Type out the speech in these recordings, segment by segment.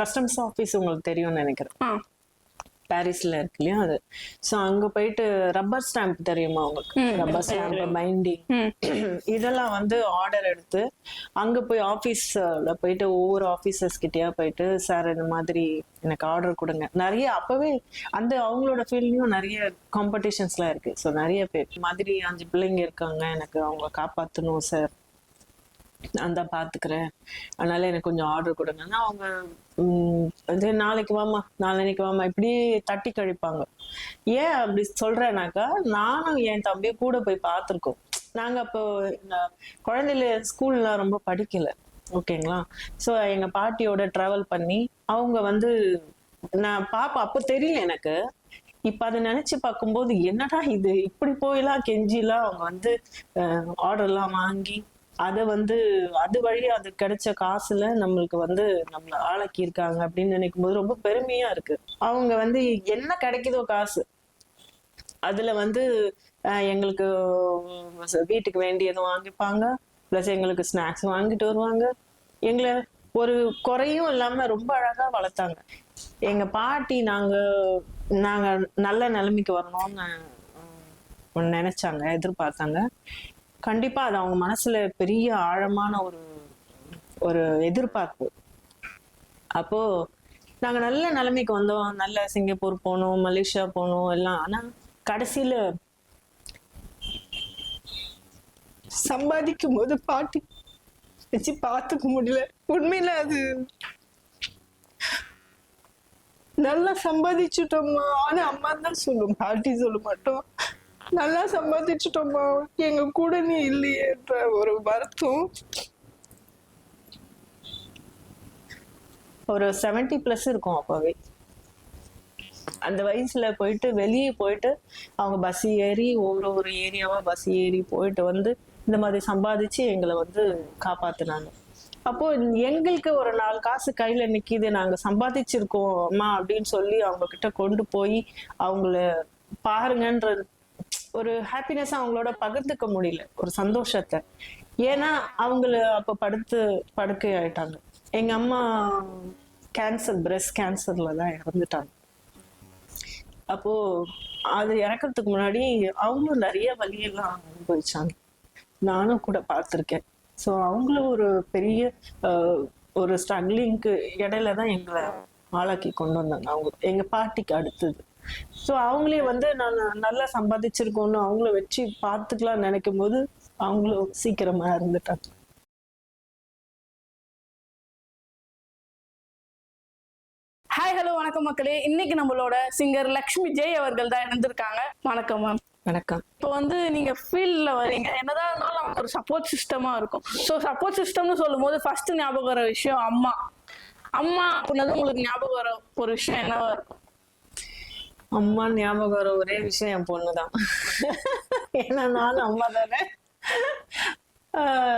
Customs office உங்களுக்கு தெரியும்னு நினைக்கிறேன். பாரிஸ்ல இருக்கு இல்லையா அது? ஸோ அங்க போயிட்டு ரப்பர் ஸ்டாம்ப் தெரியுமா உங்களுக்கு? ரப்பர் ஸ்டாம்ப் பைண்டிங் இதெல்லாம் வந்து ஆர்டர் எடுத்து அங்க போய் ஆஃபீஸ்ல போயிட்டு ஒவ்வொரு ஆஃபீஸர்ஸ் கிட்டயா போயிட்டு சார் இந்த மாதிரி எனக்கு ஆர்டர் கொடுங்க. நிறைய அப்பவே அந்த அவங்களோட ஃபீல்ட்லயும் நிறைய காம்படிஷன்ஸ்லாம் இருக்கு. ஸோ நிறைய பேர். மாதிரி அஞ்சு பிள்ளைங்க இருக்காங்க. எனக்கு அவங்க காப்பாத்தணும் சார் நான் தான் பாத்துக்கிறேன். அதனால எனக்கு கொஞ்சம் ஆர்டர் கொடுங்கன்னா அவங்க உம், இது நாளைக்கு வாமா நாளைக்கு வாமா இப்படி தட்டி கழிப்பாங்க. ஏன் அப்படி சொல்றேனாக்கா நானும் என் தம்பியும் கூட போய் பார்த்துருக்கோம் நாங்க அப்போ இந்த குழந்தைல ஸ்கூல்லாம் ரொம்ப படிக்கல. ஓகேங்களா? ஸோ எங்க பாட்டியோட டிராவல் பண்ணி அவங்க வந்து நான் பாப்பா அப்போ தெரியல எனக்கு. இப்ப அதை நினைச்சு பார்க்கும்போது என்னடா இது? இப்படி போயெல்லாம் கெஞ்சிலாம் அவங்க வந்து ஆர்டர்லாம் வாங்கி அதை வந்து அது வழியா அது கிடைச்ச காசுல நம்மளுக்கு வந்து நம்மள ஆளாக்கி இருக்காங்க அப்படின்னு நினைக்கும் போது ரொம்ப பெருமையா இருக்கு. அவங்க வந்து என்ன கிடைக்குதோ காசு. அதுல வந்து எங்களுக்கு வீட்டுக்கு வேண்டியதும் வாங்கிப்பாங்க. ப்ளஸ் எங்களுக்கு ஸ்நாக்ஸ் வாங்கிட்டு வருவாங்க. எங்களை ஒரு குறையும் இல்லாம ரொம்ப அழகா வளர்த்தாங்க. எங்க பாட்டி நாங்க நாங்க நல்ல நிலைமைக்கு வரணும்னு நினைச்சாங்க எதிர்பார்த்தாங்க. கண்டிப்பா அது அவங்க மனசுல பெரிய ஆழமான ஒரு ஒரு எதிர்பார்ப்பு. அப்போ நாங்க நல்ல நிலைமைக்கு வந்தோம். நல்ல சிங்கப்பூர் போனோம் மலேசியா போனோம் எல்லாம். ஆனா கடைசியில சம்பாதிக்கும் போது பாட்டி வச்சு பார்த்துக்க முடியல. உண்மையில அது நல்லா சம்பாதிச்சுட்டோம்மா. ஆனா அம்மா தான் சொல்லும். பாட்டி சொல்ல மாட்டோம். நல்லா சம்பாதிச்சிட்டோம்மா. எங்க கூட நீ இல்லையேன்ற ஒரு வருத்தம். ஒரு 70 பிளஸ் இருக்கும் அப்பவே. அந்த வயசுல போயிட்டு வெளியே போயிட்டு அவங்க பஸ் ஏறி ஒவ்வொரு ஒரு ஏரியாவா பஸ் ஏறி போயிட்டு வந்து இந்த மாதிரி சம்பாதிச்சு எங்களை வந்து காப்பாத்துனாங்க. அப்போ எங்களுக்கு ஒரு நாலு காசு கையில நிக்கிது. நாங்க சம்பாதிச்சிருக்கோம் அம்மா அப்படின்னு சொல்லி அவங்க கிட்ட கொண்டு போய் அவங்கள பாருங்கன்ற ஒரு ஹாப்பினஸ் அவங்களோட பகிர்ந்துக்க முடியல. ஒரு சந்தோஷத்தை. ஏன்னா அவங்கள அப்ப படுத்து படுக்கை ஆயிட்டாங்க. எங்க அம்மா கேன்சர் பிரஸ்ட் கேன்சர்ல தான் இறந்துட்டாங்க. அப்போ அது இறக்கிறதுக்கு முன்னாடி அவங்களும் நிறைய வலியெல்லாம் அனுபவிச்சாங்க. நானும் கூட பார்த்துருக்கேன். ஸோ அவங்களும் ஒரு பெரிய ஒரு ஸ்ட்ரகிளிங்க்கு இடையில தான் எங்களை ஆளாக்கி கொண்டு வந்தாங்க அவங்க. எங்க பாட்டிக்கு அடுத்தது. ஸோ அவங்களே வந்து நான் நல்லா சம்பாதிச்சிருக்கோன்னு அவங்கள வச்சு பார்த்துக்கலாம் நினைக்கும் போது அவங்களும் சீக்கிரமா இருந்துட்டாங்க ஹாய் ஹலோ வணக்கம் மக்களே. இன்னைக்கு நம்மளோட சிங்கர் லக்ஷ்மி ஜெய் அவர்கள் தான் இணைந்திருக்காங்க. வணக்கம் மேம் வணக்கம். இப்போ வந்து நீங்க ஃபீல்ட்ல வரீங்க. என்னதான் இருந்தாலும் நமக்கு ஒரு சப்போர்ட் சிஸ்டமா இருக்கும். ஸோ சப்போர்ட் சிஸ்டம்னு சொல்லும் போது ஃபர்ஸ்ட் ஞாபகம் வர விஷயம் அம்மா. அம்மா அப்படின்னது உங்களுக்கு ஞாபகம் வர ஒரு விஷயம் என்னவா இருக்கும்? அம்மா ஞாபகம் வர ஒரே விஷயம் என் பொண்ணுதான். ஏன்னா நானும் அம்மா தானே.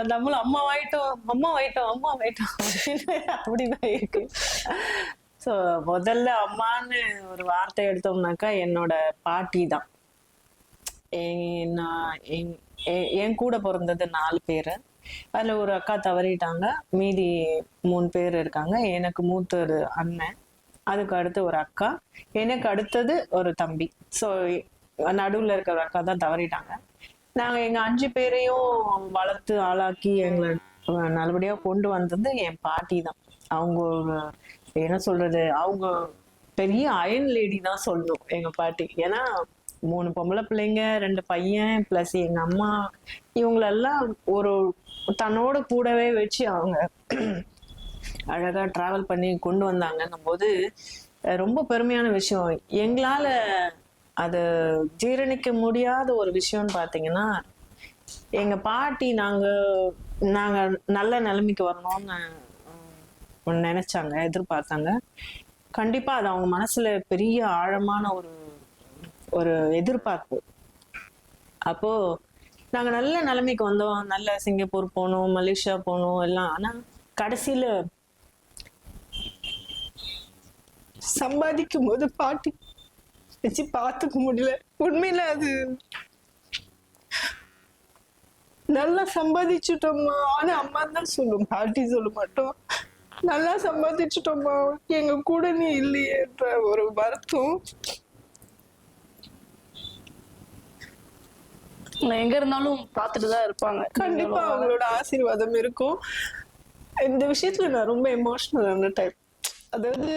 நம்மளும் அம்மா ஆயிட்டோம் அம்மா ஆயிட்டோம் அம்மா ஆயிட்டோம் அப்படின்னு அப்படிதான் இருக்கு ஸோ முதல்ல அம்மான்னு ஒரு வார்த்தை எடுத்தோம்னாக்கா என்னோட பாட்டி தான் நான் என்- எ- என் கூட பிறந்தது நாலு பேர். அதில் ஒரு அக்கா தவறிட்டாங்க. மீதி மூணு பேர் இருக்காங்க. எனக்கு மூத்த ஒரு அண்ணன். அதுக்கு அடுத்து ஒரு அக்கா. எனக்கு அடுத்தது ஒரு தம்பி. ஸோ நடுவுல இருக்கிற ஒரு அக்கா தான் தவறிட்டாங்க. நாங்க எங்க அஞ்சு பேரையும் வளர்த்து ஆளாக்கி எங்களை நல்லபடியாக நல்லபடியா கொண்டு வந்தது என் பாட்டி தான். அவங்க என்ன சொல்றது அவங்க பெரிய அயன் லேடி தான் சொல்லணும் எங்க பாட்டி. ஏன்னா மூணு பொம்பளை பிள்ளைங்க ரெண்டு பையன் பிளஸ் எங்க அம்மா இவங்களெல்லாம் ஒரு தன்னோட கூடவே வச்சு அவங்க அழகா டிராவல் பண்ணி கொண்டு வந்தாங்கன்னும் போது ரொம்ப பெருமையான விஷயம். எங்களால அது ஜீரணிக்க முடியாத ஒரு விஷயம்னு பாத்தீங்கன்னா எங்க பாட்டி நாங்க நாங்க நல்ல நிலைமைக்கு வரணும்னு நினச்சாங்க நினைச்சாங்க எதிர்பார்த்தாங்க. கண்டிப்பா அது அவங்க மனசுல பெரிய ஆழமான ஒரு ஒரு எதிர்பார்ப்பு. அப்போ நாங்க நல்ல நிலைமைக்கு வந்தோம். நல்ல சிங்கப்பூர் போனோம் மலேசியா போனோம் எல்லாம். ஆனா கடைசியில சம்பாதிக்கும் போது பாட்டி வச்சு பார்த்துக்க முடியல. உண்மையில அது நல்லா சம்பாதிச்சுட்டோம்மா. ஆனா அம்மா தான் சொல்லும் பாட்டி சொல்ல மாட்டோம். நல்லா சம்பாதிச்சிட்டோம்மா. எங்க கூட நீ இல்லையேன்ற ஒரு வருத்தம். எங்க இருந்தாலும் பார்த்துட்டு தான் இருப்பாங்க. கண்டிப்பா அவங்களோட ஆசீர்வாதம் இருக்கும். இந்த விஷயத்துல நான் ரொம்ப எமோஷனலான டைப் அதாவது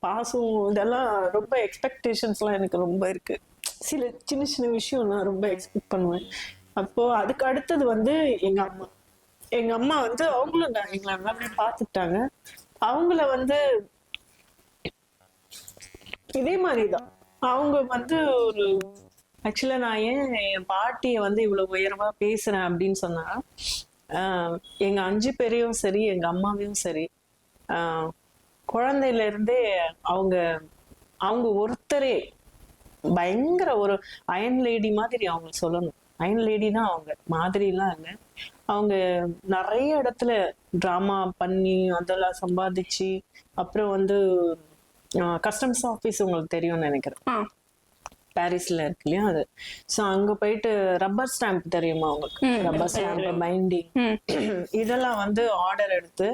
பாசம் இதெல்லாம் ரொம்ப எக்ஸ்பெக்டேஷன்ஸ்லாம் எனக்கு ரொம்ப இருக்கு. சில சின்ன சின்ன விஷயம் நான் ரொம்ப எக்ஸ்பெக்ட் பண்ணுவேன். அப்போ அதுக்கு அடுத்தது வந்து எங்க அம்மா. எங்க அம்மா வந்து அவங்களும் எங்களை எல்லாமே பார்த்துட்டாங்க அவங்கள வந்து இதே மாதிரிதான். அவங்க வந்து ஒரு ஆக்சுவலா நான் ஏன் என் பாட்டியை வந்து இவ்வளவு உயரமா பேசுறேன் அப்படின்னு சொன்னா எங்க அஞ்சு பேரையும் சரி எங்க அம்மாவையும் சரி ஆஹ் குழந்தையில இருந்தே அவங்க அவங்க ஒருத்தரே பயங்கர ஒரு அயன் லேடி மாதிரி அவங்க சொல்லணும். அயன் லேடி தான் அவங்க மாதிரிலாம் இல்லை. அவங்க நிறைய இடத்துல ட்ராமா பண்ணி அதெல்லாம் சம்பாதிச்சு அப்புறம் வந்து கஸ்டம்ஸ் ஆஃபீஸ் உங்களுக்கு தெரியும்னு நினைக்கிறேன். பாரிஸ்ல இருக்கு இல்லையா அது. ஸோ அங்க போயிட்டு ரப்பர் ஸ்டாம்ப் தெரியுமா உங்களுக்கு? ரப்பர் ஸ்டாம்ப் பைண்டிங் இதெல்லாம் வந்து ஆர்டர் எடுத்து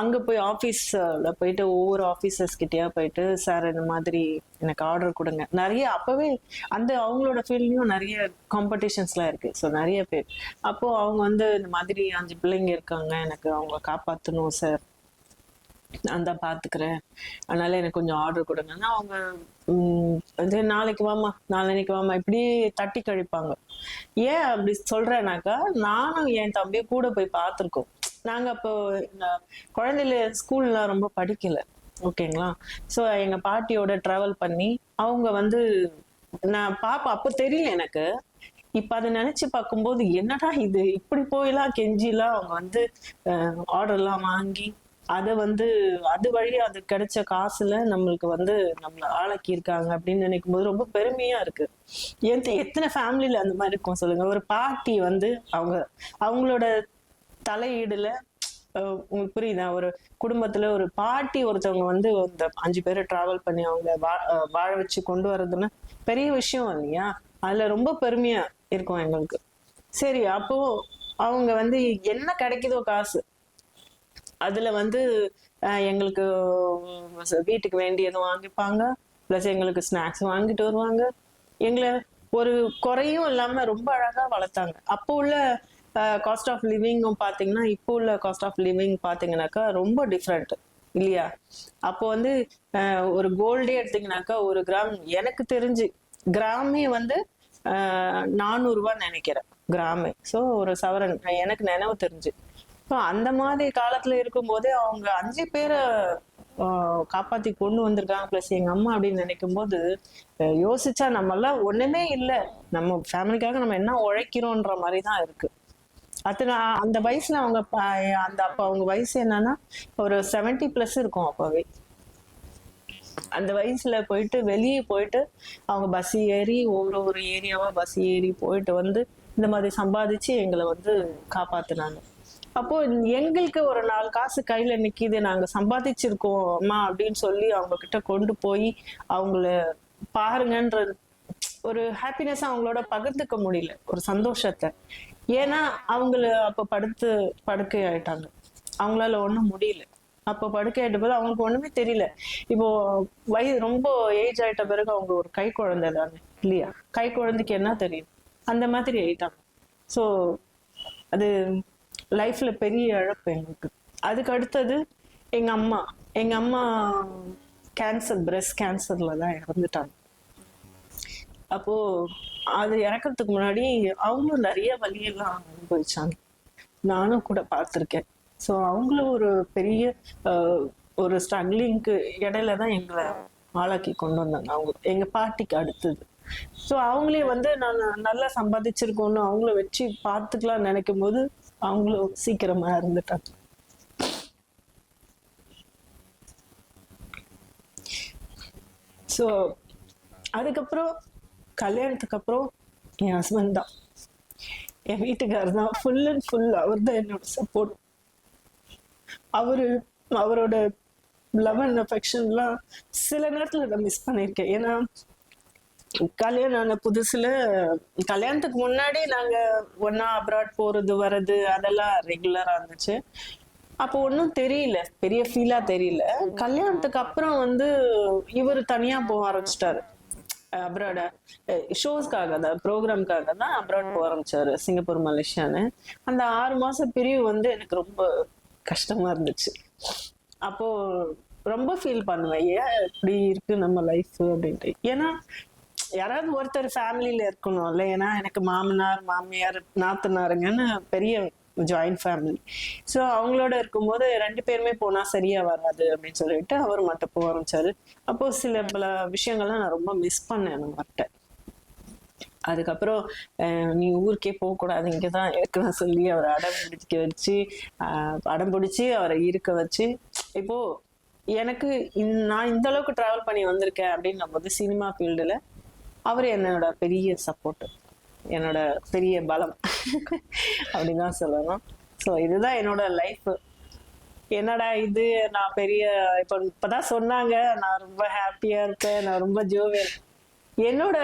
அங்க போய் ஆபீஸ்ல போயிட்டு ஒவ்வொரு ஆபீசர்ஸ் கிட்டயா போயிட்டு சார் இந்த மாதிரி எனக்கு ஆர்டர் கொடுங்க. நிறைய அப்பவே அந்த அவங்களோட ஃபீல்ட்லயும் நிறைய காம்படிஷன்ஸ்லாம் இருக்கு. ஸோ நிறைய பேர். அப்போ அவங்க வந்து இந்த மாதிரி அஞ்சு பிள்ளைங்க இருக்காங்க எனக்கு அவங்க காப்பாத்தணும் சார் நான் தான் பாத்துக்கிறேன். அதனால எனக்கு கொஞ்சம் ஆர்டர் கொடுங்கன்னா அவங்க வந்து நாளைக்கு வாமா நாளைக்கு வாமா இப்படி தட்டி கழிப்பாங்க. ஏன் அப்படி சொல்றேனாக்கா நானும் என் தம்பியும் கூட போய் பார்த்துருக்கோம் நாங்க அப்போ இந்த குழந்தையில ஸ்கூல்லாம் ரொம்ப படிக்கல. ஓகேங்களா? ஸோ எங்க பாட்டியோட டிராவல் பண்ணி அவங்க வந்து நான் பாப்பா அப்போ தெரியல எனக்கு. இப்ப அதை நினைச்சு பார்க்கும்போது என்னடா இது? இப்படி போயெல்லாம் கெஞ்சிலாம் அவங்க வந்து ஆர்டர்லாம் வாங்கி அதை வந்து அது வழியா அது கிடைச்ச காசுல நம்மளுக்கு வந்து நம்மள ஆளாக்கி இருக்காங்க அப்படின்னு நினைக்கும் போது ரொம்ப பெருமையா இருக்கு. எந்த எத்தனை ஃபேமிலியில அந்த மாதிரி இருக்கும் சொல்லுங்க. ஒரு பாட்டி வந்து அவங்க அவங்களோட தலையீடுல உங்களுக்கு புரியுதா? ஒரு குடும்பத்துல ஒரு பாட்டி ஒருத்தவங்க வந்து இந்த அஞ்சு பேரை டிராவல் பண்ணி அவங்க வா- வாழ வச்சு கொண்டு வர்றதுன்னா பெரிய விஷயம் இல்லையா? அதுல ரொம்ப பெருமையா இருக்கும் எங்களுக்கு. சரி அப்போ அவங்க வந்து என்ன கிடைக்குதோ காசு அதுல வந்து எங்களுக்கு வீட்டுக்கு வேண்டியதும் வாங்கிப்பாங்க. ப்ளஸ் எங்களுக்கு ஸ்நாக்ஸ் வாங்கிட்டு வருவாங்க. எங்களை ஒரு குறையும் இல்லாம ரொம்ப அழகா வளர்த்தாங்க. அப்போ உள்ள காஸ்ட் ஆஃப் லிவிங்கும் பாத்தீங்கன்னா இப்போ உள்ள காஸ்ட் ஆஃப் லிவிங் பாத்தீங்கன்னாக்கா ரொம்ப டிஃப்ரெண்ட் இல்லையா? அப்போ வந்து ஒரு கோல்டே எடுத்தீங்கன்னாக்கா ஒரு கிராம் எனக்கு தெரிஞ்சு கிராமே வந்து நானூறுரூவா நினைக்கிறேன் கிராமே ஸோ ஒரு சவரன் எனக்கு நினைவு தெரிஞ்சு. ஸோ அந்த மாதிரி காலத்துல இருக்கும்போதே அவங்க அஞ்சு பேரை ஆஹ், காப்பாத்தி கொண்டு வந்திருக்காங்க. ப்ளஸ் எங்க அம்மா அப்படின்னு நினைக்கும் போது யோசிச்சா நம்ம எல்லாம் ஒண்ணுமே இல்லை. நம்ம ஃபேமிலிக்காக நம்ம என்ன உழைக்கிறோன்ற மாதிரி தான் இருக்கு. அத்தனை அந்த வயசுல அவங்க அந்த அப்ப அவங்க வயசு என்னன்னா ஒரு 70 பிளஸ் இருக்கும் அப்பவே. அந்த வயசுல போயிட்டு வெளியே போயிட்டு அவங்க பஸ் ஏறி ஒவ்வொரு ஒரு ஏரியாவா பஸ் ஏறி போயிட்டு வந்து இந்த மாதிரி சம்பாதிச்சு எங்களை வந்து காப்பாத்தினாங்க. அப்போ எங்களுக்கு ஒரு நாலு காசு கையில நிக்கிது நாங்க சம்பாதிச்சிருக்கோமா அப்படின்னு சொல்லி அவங்க கிட்ட கொண்டு போய் அவங்கள பாருங்கன்ற ஒரு ஹாப்பினஸ் அவங்களோட பகிர்ந்துக்க முடியல ஒரு சந்தோஷத்தை. ஏன்னா அவங்கள அப்ப படுத்து படுக்கை ஆயிட்டாங்க அவங்களால ஒண்ணும் முடியல. அப்ப படுக்கை ஆயிட்ட போது அவங்களுக்கு ஒண்ணுமே தெரியல. இப்போ வயது ரொம்ப ஏஜ் ஆயிட்ட பிறகு அவங்க ஒரு கை குழந்தை தானே இல்லையா? கை குழந்தைக்கு என்ன தெரியும்? அந்த மாதிரி ஆயிட்டாங்க. ஸோ அது லைஃப்ல பெரிய இழப்பு எங்களுக்கு. அதுக்கு அடுத்தது எங்க அம்மா. எங்க அம்மா கேன்சர் பிரஸ்ட் கேன்சர்ல தான் இறந்துட்டாங்க. அப்போ அது இறக்கிறதுக்கு முன்னாடி அவங்களும் நிறைய வழியெல்லாம் அனுபவிச்சாங்க. நானும் கூட பார்த்துருக்கேன். ஸோ அவங்களும் ஒரு பெரிய ஒரு ஸ்ட்ரகிளிங்க்கு இடையில தான் எங்களை ஆளாக்கி கொண்டு வந்தாங்க அவங்க. எங்க பாட்டிக்கு அடுத்தது. ஸோ அவங்களே வந்து நான் நல்லா சம்பாதிச்சிருக்கோன்னு அவங்கள வச்சு பார்த்துக்கலாம் நினைக்கும் போது அவங்களும் சீக்கிரமா இருந்துட்டாங்க ஸோ அதுக்கப்புறம் கல்யாணத்துக்கு அப்புறம் என் ஹஸ்பண்ட் தான். என் வீட்டுக்காரர் தான். ஃபுல் அண்ட் ஃபுல் அவர் தான் என்னோட சப்போர்ட் அவரு அவரோட லவ் அண்ட் அஃபெக்ஷன்லாம் சில நேரத்துல நான் மிஸ் பண்ணியிருக்கேன் ஏன்னா கல்யாணம் ஆன புதுசுல கல்யாணத்துக்கு முன்னாடி நாங்க ஒன்னா அப்ராட் போறது வர்றது அதெல்லாம் ரெகுலரா இருந்துச்சு. அப்போ ஒன்றும் தெரியல பெரிய ஃபீலா தெரியல. கல்யாணத்துக்கு அப்புறம் வந்து இவர் தனியா போக ஆரம்பிச்சிட்டாரு. அப்ராட ஷோஸ்க்காக தான் ப்ரோக்ராம்க்காக தான் அப்ராட் போக ஆரம்பிச்சாரு சிங்கப்பூர் மலேசியான்னு. அந்த ஆறு மாசம் பிரிவு வந்து எனக்கு ரொம்ப கஷ்டமா இருந்துச்சு. அப்போ ரொம்ப ஃபீல் பண்ணுவேன் ஏன் இப்படி இருக்கு நம்ம லைஃப் அப்படின்ட்டு. ஏன்னா யாராவது ஒருத்தர் ஃபேமிலியில இருக்கணும்ல ஏன்னா எனக்கு மாமனார் மாமியார் நாத்தனாருங்கன்னு பெரிய ஜாயிண்ட் ஃபேமிலி ஸோ அவங்களோட இருக்கும்போது ரெண்டு பேருமே போனால் சரியா வராது அப்படின்னு சொல்லிட்டு அவர் மட்டும் போக ஆரம்பிச்சாரு. அப்போ சில பல விஷயங்கள்லாம் நான் ரொம்ப மிஸ் பண்ணேன் நம்மகிட்ட அதுக்கப்புறம் நீ ஊருக்கே போகக்கூடாது இங்கே தான் இருக்கலாம் சொல்லி அவரை அடம் பிடிக்க வச்சு அடம் பிடிச்சி அவரை இருக்க வச்சு இப்போது எனக்கு நான் இந்த அளவுக்கு ட்ராவல் பண்ணி வந்திருக்கேன் அப்படின்னும் போது சினிமா ஃபீல்டில் அவர் என்னோட பெரிய சப்போர்ட் என்னோட பெரிய பலம். அப்படிதான் சொல்லணும். ஸோ இதுதான் என்னோட லைஃப் என்னடா இது? நான் பெரிய இப்போ இப்பதான் சொன்னாங்க. நான் ரொம்ப ஹாப்பியா இருக்கேன். நான் ரொம்ப ஜோவியல் என்னோட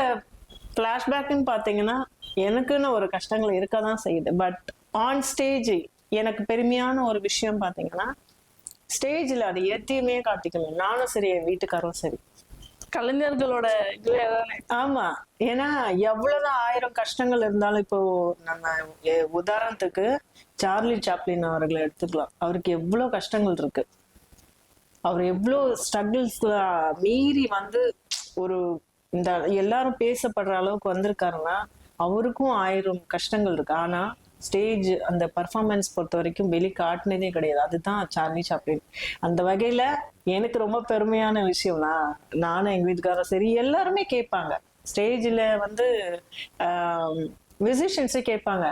ஃப்ளாஷ்பேக்குன்னு பார்த்தீங்கன்னா எனக்குன்னு ஒரு கஷ்டங்கள் இருக்க தான் செய்யுது. பட் ஆன் ஸ்டேஜ் எனக்கு பெருமையான ஒரு விஷயம் பார்த்தீங்கன்னா ஸ்டேஜில் அது எத்தையுமே காட்டிக்கணும் நானும் சரி என் வீட்டுக்காரும் சரி. கலைஞர்களோட இதுவே தானே ஆமா. ஏன்னா எவ்வளவுதான் ஆயிரம் கஷ்டங்கள் இருந்தாலும் இப்போ நம்ம உதாரணத்துக்கு சார்லி சாப்ளின் அவர்களை எடுத்துக்கலாம். அவருக்கு எவ்வளவு கஷ்டங்கள் இருக்கு. அவர் எவ்வளவு ஸ்ட்ரகிள்ஸ் மீறி வந்து ஒரு இந்த எல்லாரும் பேசப்படுற அளவுக்கு வந்திருக்காருன்னா அவருக்கும் ஆயிரம் கஷ்டங்கள் இருக்கு. ஆனா ஸ்டேஜ் அந்த பர்ஃபார்மன்ஸ் பொறுத்த வரைக்கும் வெளி காட்டினதே கிடையாது. அதுதான் சார்லி சாப்ளின். அந்த வகையில எனக்கு ரொம்ப பெருமையான விஷயம்னா நானும் எங்க வீட்டுக்காரரும் சரி எல்லாருமே கேட்பாங்க. ஸ்டேஜில் வந்து மியூசிஷியன்ஸே கேட்பாங்க.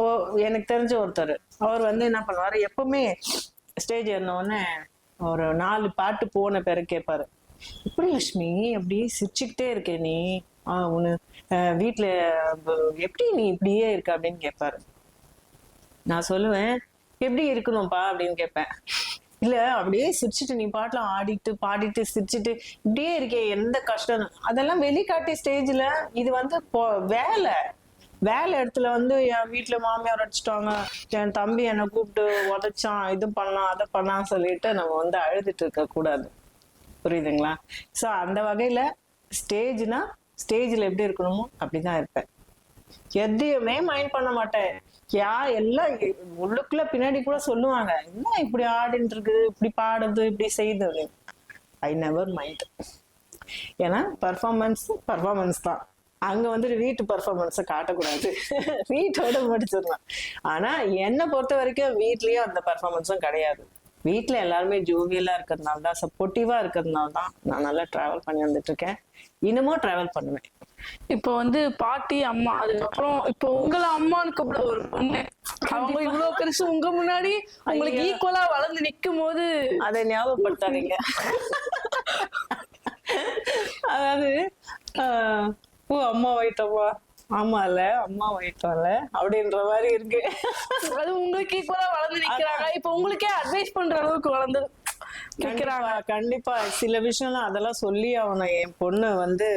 ஓ எனக்கு தெரிஞ்ச ஒருத்தர். அவர் வந்து என்ன பண்ணுவாரு? எப்பவுமே ஸ்டேஜ் ஏறினோடனே ஒரு நாலு பாட்டு போன பிறகு கேட்பாரு. இப்படி லட்சுமி அப்படியே சிரிச்சுக்கிட்டே இருக்கே நீ. ஆ உன்னு அஹ், எப்படி நீ இப்படியே இருக்க அப்படின்னு கேட்பாரு நான் சொல்லுவேன் எப்படி இருக்கணும்ப்பா? அப்படின்னு கேட்பேன் இல்ல அப்படியே சிரிச்சுட்டு நீ பாட்டுல ஆடிட்டு பாடிட்டு சிரிச்சுட்டு இப்படியே இருக்கே எந்த கஷ்டம்? அதெல்லாம் வெளிக்காட்டி ஸ்டேஜ்ல இது வந்து வேலை. வேலை இடத்துல வந்து என் வீட்டுல மாமியார் அடிச்சிட்டாங்க. என் தம்பி என்னை கூப்பிட்டு உதைச்சான் இது பண்ணான் அதை பண்ணான்னு சொல்லிட்டு நம்ம வந்து அழுதுட்டு இருக்க கூடாது புரியுதுங்களா? சோ அந்த வகையில ஸ்டேஜ்னா ஸ்டேஜில் எப்படி இருக்கணுமோ அப்படிதான் இருப்பேன். எதையுமே மைண்ட் பண்ண மாட்டேன். யா எல்லாம் உள்ளுக்குள்ள பின்னாடி கூட சொல்லுவாங்க என்ன இப்படி ஆடிட்டு இருக்குது? இப்படி பாடுது இப்படி செய்யுது? ஐ நெவர் மைண்ட் ஏன்னா பர்ஃபார்மன்ஸ் பர்ஃபார்மன்ஸ் தான். அங்க வந்துட்டு வீட்டு பர்ஃபார்மன்ஸை காட்டக்கூடாது. வீட்டோட முடிச்சிடலாம். ஆனா என்னை பொறுத்த வரைக்கும் வீட்லயும் அந்த பர்ஃபார்மன்ஸும் கிடையாது. வீட்டில் எல்லாருமே ஜோவியலாக இருக்கிறதுனால தான் சப்போர்ட்டிவாக இருக்கிறதுனால தான் நான் நல்லா ட்ராவல் பண்ணி வந்துட்டு இருக்கேன். இன்னமும் டிராவல் பண்ணுவேன். இப்போ வந்து பாட்டி அம்மா அதுக்கப்புறம் இப்போ உங்களை அம்மான்னு கூப்பிட ஒரு பொண்ணு. அவங்க இவ்வளவு பெருசு உங்க முன்னாடி உங்களுக்கு ஈக்குவலா வளர்ந்து நிக்கும் போது அதை ஞாபகப்படுத்தாதீங்க. அதாவது ஓ அம்மா வயிட்டம்மா ஆமா இல்ல அம்மா வயிட்டம்ல அப்படின்ற மாதிரி இருக்கு. அது உங்களுக்கு ஈக்குவலா வளர்ந்து நிக்கிறாங்க. இப்போ உங்களுக்கே அட்வைஸ் பண்ற அளவுக்கு வளர்ந்து கேக்குறாங்க. கண்டிப்பா சில விஷயம்லாம் அதெல்லாம் சொல்லி அவனை என் பொண்ணு வந்து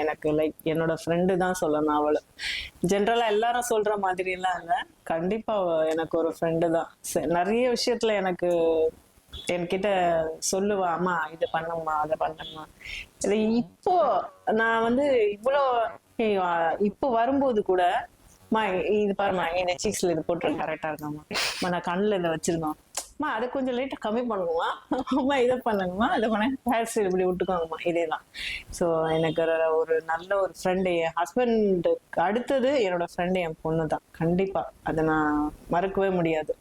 எனக்கு லைக் என்னோட ஃப்ரெண்டு தான் சொல்லணும் அவளு. ஜென்ரலா எல்லாரும் சொல்ற மாதிரி எல்லாம் இல்ல. கண்டிப்பா எனக்கு ஒரு ஃப்ரெண்டு தான். நிறைய விஷயத்துல எனக்கு என்கிட்ட சொல்லுவா அம்மா இது பண்ணும்மா அதை பண்ணும்மா. இது இப்போ நான் வந்து இவ்வளோ இப்போ வரும்போது கூட மா இது பாருமா இந்த சீக்ஸ்ல இது போட்டு கரெக்டா இருக்காமா நான் கண்ணுல இதை வச்சிருந்தோம். அம்மா அதை கொஞ்சம் லைட்டா கம்மி பண்ணுவோம்மா அம்மா இதை பண்ணுங்கம்மா இதை பண்ண ஹேர் ஸ்டைல் இப்படி விட்டுக்கோங்கம்மா இதே தான் ஸோ எனக்கு ஒரு- நல்ல ஒரு ஃப்ரெண்டு என் ஹஸ்பண்டுக்கு அடுத்தது என்னோட ஃப்ரெண்டு என் பொண்ணு தான் கண்டிப்பா. அதை நான் மறக்கவே முடியாது.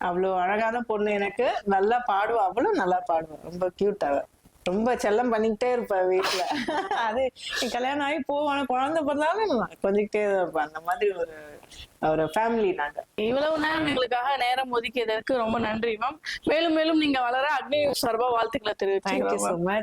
அவ்வளோ அழகான பொண்ணு எனக்கு. நல்லா பாடுவா. அவளும் நல்லா பாடுவா. ரொம்ப கியூட் அவ. ரொம்ப செல்லம் பண்ணிக்கிட்டே இருப்பா வீட்டுல அது கல்யாணம் ஆகி போவான குழந்தை பிறந்தாலும் நான் கொஞ்சிக்கிட்டே தான் இருப்பேன் அந்த மாதிரி ஒரு ஒரு ஃபேமிலி நாங்க. இவ்வளவு நேரம் எங்களுக்காக நேரம் ஒதுக்கியதற்கு ரொம்ப நன்றி மேம் மேலும் மேலும் நீங்க வளர அக்னி சார்பா வாழ்த்துக்களை மச்